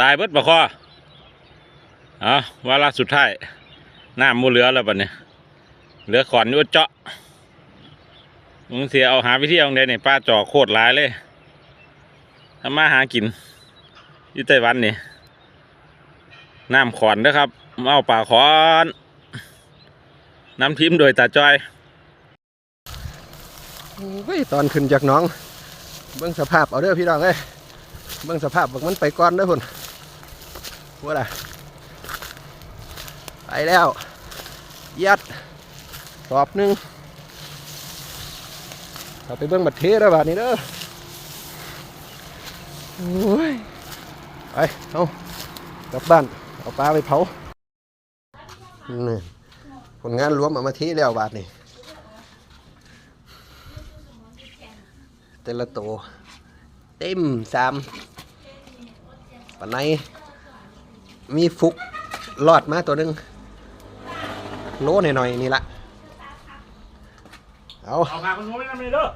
ตายเบิดปะคอเอาวาระสุดท้ายน้ำมูเหลือแล้วบัดเนี่ยเหลือขอนอยู่เจาะมึงเสียเอาหาวิธีเอาไงเนี่ยป้าจอโคตรร้ายเลยทำมาหากินอยู่ไต้หวันนี่น้ำขอนนะครับเอาป่าขอนน้ำทิมโดยตาจอยโอ้ยตอนขึ้นจากน้อง เบิ่งสภาพเอาเด้อพี่น้องเอ้ยเบิ่งสภาพบักมันไปก่อนเด้อพุ่น ว่าล่ะไปแล้ว ยัดสอบหนึ่งเอาไปเบิ่งบัดเทแล้วบาดนี้เด้อโอ้ยไปเอากลับบ้าน เอาปลาไปเผานี่ผลงานรวมเอามาเทแล้วบาดนี้แต่ละตัวเต็มสามปันใน มีฟุกรอดมาตัวนึง โลหน่อยๆนี่ละเอา เอาหาคนนู้นไม่ทำเลยเด้อ